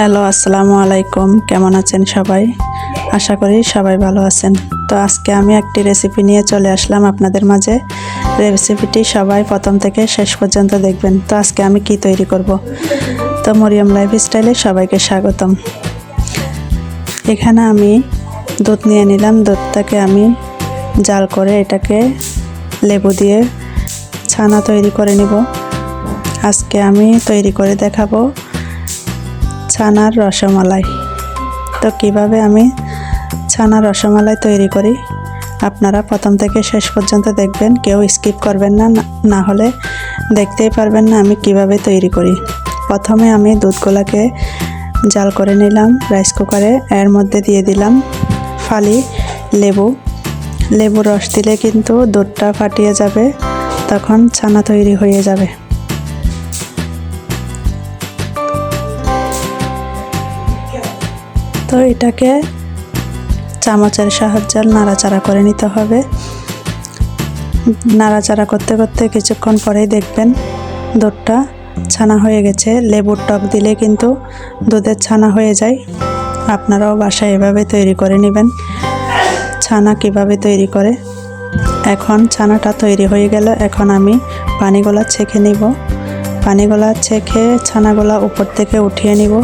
Hello, আসসালামু আলাইকুম। কেমন আছেন সবাই? আশা করি সবাই ভালো আছেন। তো আজকে আমি একটি রেসিপি নিয়ে চলে আসলাম আপনাদের মাঝে। রেসিপিটি সবাই প্রথম থেকে শেষ পর্যন্ত দেখবেন। তো আজকে আমি কি তৈরি করব? তো মরিয়ম লাইফ স্টাইলে সবাইকে স্বাগতম। এখানে আমি দুধ নিয়ে নিলাম। দুধটাকে আমি জাল করে এটাকে লেবু দিয়ে ছানা তৈরি করে নিব। আজকে আমি তৈরি করে দেখাবো ছানার রসমালাই। তো কীভাবে আমি ছানার রসমালাই তৈরি করি? আপনারা প্রথম থেকে শেষ পর্যন্ত দেখবেন, কেউ স্কিপ করবেন না, না- হলে দেখতেই পারবেন না আমি কীভাবে তৈরি করি। প্রথমে আমি দুধগুলাকে জাল করে নিলাম, রাইস কুকারে, এর মধ্যে দিয়ে দিলাম ফালি লেবু। লেবু রস দিলে কিন্তু দুধটা ফাটিয়ে যাবে, তখন ছানা তৈরি হয়ে যাবে। তো এটাকে চামচের সাহায্যে নাড়াচাড়া করে নিতে হবে। নাড়াচাড়া করতে করতে কিছুক্ষণ পরেই দেখবেন দুধটা ছানা হয়ে গেছে। লেবুর টক দিলে কিন্তু দুধের ছানা হয়ে যায়। আপনারাও বাসায় এভাবে তৈরি করে নেবেন। ছানা কীভাবে তৈরি করে? এখন ছানাটা তৈরি হয়ে গেল। এখন আমি পানিগুলা ছেঁকে নিব। পানিগুলা ছেঁকে ছানাগুলা উপর থেকে উঠিয়ে নিব।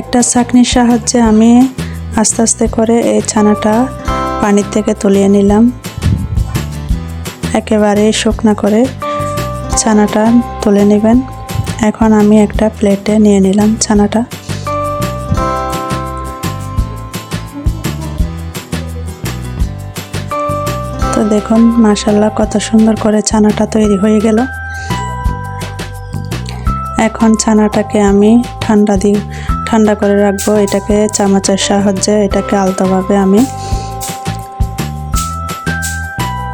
একটা ছাঁকনির সাহায্যে আমি আস্তে আস্তে করে এই ছানাটা পানির থেকে তুলিয়ে নিলাম। একেবারে শুকনা করে ছানাটা তুলে নেবেন। এখন আমি একটা প্লেটে নিয়ে নিলাম ছানাটা। তো দেখুন মাশাল্লাহ কত সুন্দর করে ছানাটা তৈরি হয়ে গেল। এখন ছানাটাকে আমি ঠান্ডা দিই ঠান্ডা করে রাখব, এটাকে চামচের সাহায্যে এটাকে আলতোভাবে আমি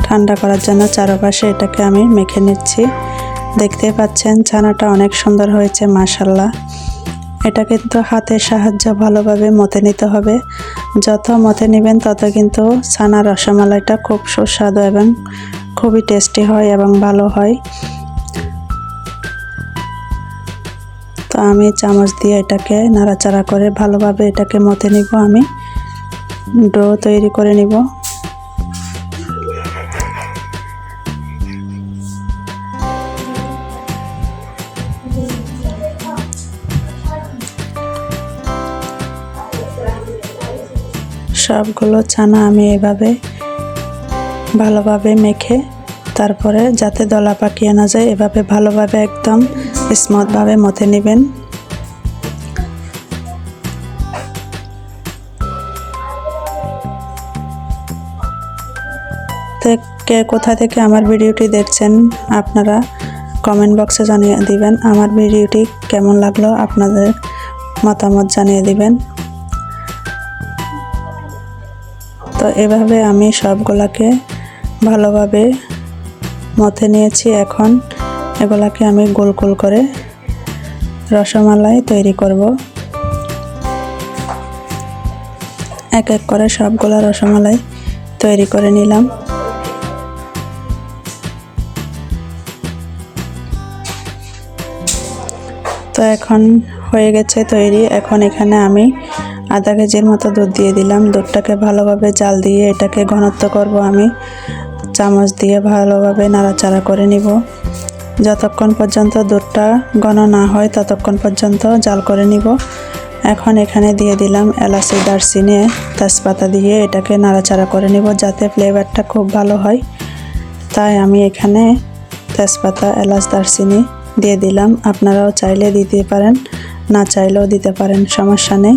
ঠান্ডা করার জন্য চারপাশে এটাকে আমি মেখে নিচ্ছি। দেখতে পাচ্ছেন ছানাটা অনেক সুন্দর হয়েছে মাশাল্লাহ এটা কিন্তু হাতের সাহায্য ভালোভাবে মতে নিতে হবে। যত মতে নেবেন তত কিন্তু ছানা রসমালাইটা খুব সুস্বাদু এবং খুবই টেস্টি হয় এবং ভালো হয়। তো আমি চামচ দিয়ে এটাকে নাড়াচাড়া করে ভালোভাবে এটাকে মতে নিব আমি। ডো তৈরি করে নিব। সবগুলো ছানা আমি এভাবে ভালোভাবে মেখে তারপরে যাতে দলা পাকিয়ে না যায়, এভাবে ভালোভাবে একদম স্মুথভাবে মতে নেবেন। কে কোথা থেকে আমার ভিডিওটি দেখছেন, আপনারা কমেন্ট বক্সে জানিয়ে দিবেন আমার ভিডিওটি কেমন লাগল, আপনাদের মতামত জানিয়ে দিবেন। তো এভাবে আমি সবগুলাকে ভালোভাবে মথে নিয়েছি এখন এগুলাকে আমি গোল গোল করে রসমালাই তৈরি করব। এক এক করে সবগুলা রসমালাই তৈরি করে নিলাম। তো এখন হয়ে গেছে তৈরি। এখন এখানে আমি আধা কেজির মতো দুধ দিয়ে দিলাম। দুধটাকে ভালোভাবে জাল দিয়ে এটাকে ঘনত্ব করব আমি। চামচ দিয়ে ভালোভাবে নাড়াচাড়া করে নিব। যতক্ষণ পর্যন্ত দুধটা ঘন না হয়, ততক্ষণ পর্যন্ত জাল করে নিব। এখন এখানে দিয়ে দিলাম এলাচি, দারচিনি, তেজপাতা দিয়ে এটাকে নাড়াচাড়া করে নিব যাতে ফ্লেভারটা খুব ভালো হয়। তাই আমি এখানে তেজপাতা, এলাচ, দারচিনি দিয়ে দিলাম। আপনারাও চাইলে দিতে পারেন, না চাইলেও দিতে পারেন, সমস্যা নেই।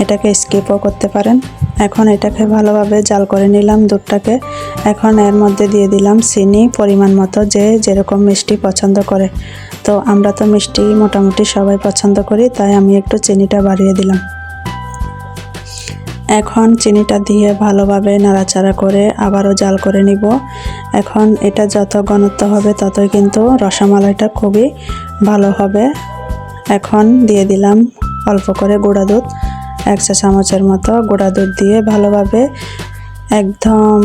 এটাকে স্কিপও করতে পারেন। এখন এটাকে ভালোভাবে জাল করে নিলাম দুধটাকে। এখন এর মধ্যে দিয়ে দিলাম চিনি পরিমাণ মতো যে যেরকম মিষ্টি পছন্দ করে। তো আমরা তো মিষ্টি মোটামুটি সবাই পছন্দ করি, তাই আমি একটু চিনিটা বাড়িয়ে দিলাম। এখন চিনিটা দিয়ে ভালোভাবে নাড়াচাড়া করে আবারও জাল করে নিব। এখন এটা যত ঘনত্ব হবে ততই কিন্তু রসমালাইটা খুবই ভালো হবে। এখন দিয়ে দিলাম অল্প করে গুঁড়া দুধ। এক চা চামচের মতো গুঁড়া দুধ দিয়ে ভালোভাবে একদম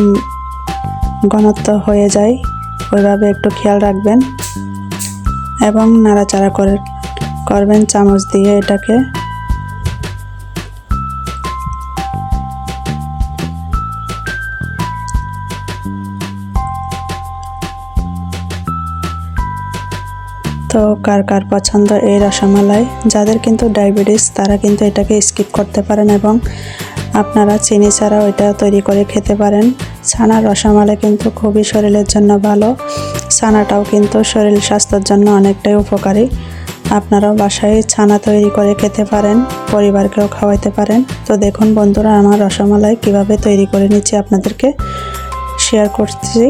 ঘনত্ব হয়ে যায়, ওইভাবে একটু খেয়াল রাখবেন। এবং নাড়াচাড়া করে, করবেন, চামচ দিয়ে এটাকে তো কার কার পছন্দ এই রসমালাই? যাদের কিন্তু ডায়াবেটিস, তারা কিন্তু এটাকে স্কিপ করতে পারেন এবং আপনারা চিনি ছাড়াও এটা তৈরি করে খেতে পারেন। ছানার রসমালাই কিন্তু খুবই শরীরের জন্য ভালো। ছানাটাও কিন্তু শরীর স্বাস্থ্যের জন্য অনেকটাই উপকারী। আপনারাও বাসায় ছানা তৈরি করে খেতে পারেন, পরিবারকেও খাওয়াইতে পারেন। তো দেখুন বন্ধুরা, আমার রসমালাই কীভাবে তৈরি করে নিচ্ছি আপনাদেরকে শেয়ার করছি।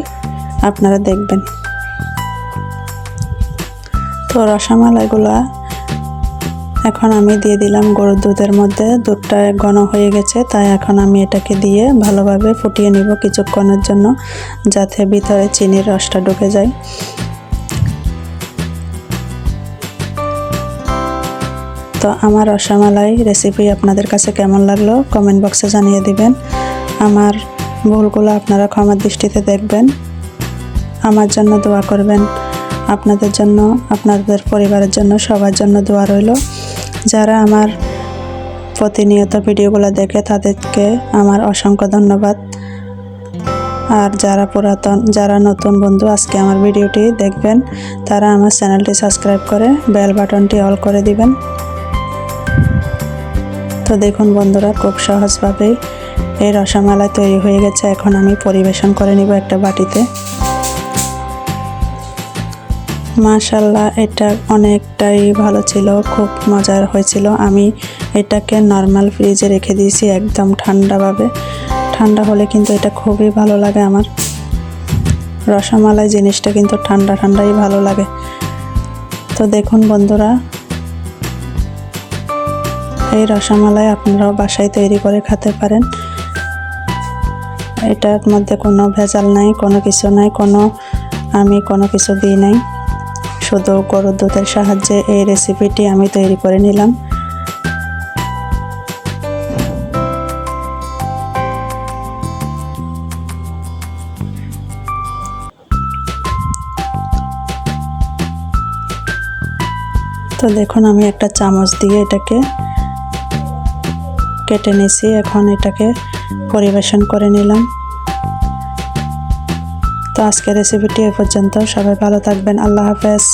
আপনারা দেখবেন। তো রসমালাইগুলা এখন আমি দিয়ে দিলাম। গরুর দুধের মধ্যে দুধটা ঘন হয়ে গেছে, তাই এখন আমি এটাকে দিয়ে ভালোভাবে ফুটিয়ে নিব কিছুক্ষণের জন্য, যাতে ভিতরে চিনির রসটা ঢুকে যায়। তো আমার রসমালাই রেসিপি আপনাদের কাছে কেমন লাগল কমেন্ট বক্সে জানিয়ে দিবেন। আমার ভুলগুলো আপনারা ক্ষমার দৃষ্টিতে দেখবেন। আমার জন্য দোয়া করবেন। আপনাদের জন্য আপনাদের পরিবারের জন্য, সবার জন্য দোয়া রইল। যারা আমার প্রতিনিয়ত ভিডিওগুলো দেখে, তাদেরকে আমার অসংখ্য ধন্যবাদ। আর যারা পুরাতন, যারা নতুন বন্ধু, আজকে আমার ভিডিওটি দেখবেন, তারা আমার চ্যানেলটি সাবস্ক্রাইব করে বেল বাটনটি অল করে দিবেন। তো দেখুন বন্ধুরা, খুব সহজভাবেই এই রসমালাই তৈরি হয়ে গেছে। এখন আমি পরিবেশন করে নিব একটা বাটিতে। মাশাল্লাহ, এটা অনেকটাই ভালো ছিল, খুব মজার হয়েছিল। আমি এটাকে নর্মাল ফ্রিজে রেখে দিয়েছি একদম ঠান্ডাভাবে। ঠান্ডা হলে কিন্তু এটা খুবই ভালো লাগে আমার। রসমালাই জিনিসটা কিন্তু ঠান্ডা ঠান্ডাই ভালো লাগে। তো দেখুন বন্ধুরা, এই রসমালাই আপনারাও বাসায় তৈরি করে খেতে পারেন। এটার মধ্যে কোনো ভেজাল নাই, কোনো কিছু নাই, কোনো আমি কোনো কিছু দিই নাই। শুধু গরুর দুধের সাহায্যে এই রেসিপিটি আমি তৈরি করে নিলাম। তো দেখুন, আমি একটা চামচ দিয়ে এটাকে কেটে নিয়েছি। এখন এটাকে পরিবেশন করে নিলাম। তো আজকের রেসিপিটি এ পর্যন্ত। সবাই ভালো থাকবেন। আল্লাহ হাফেজ।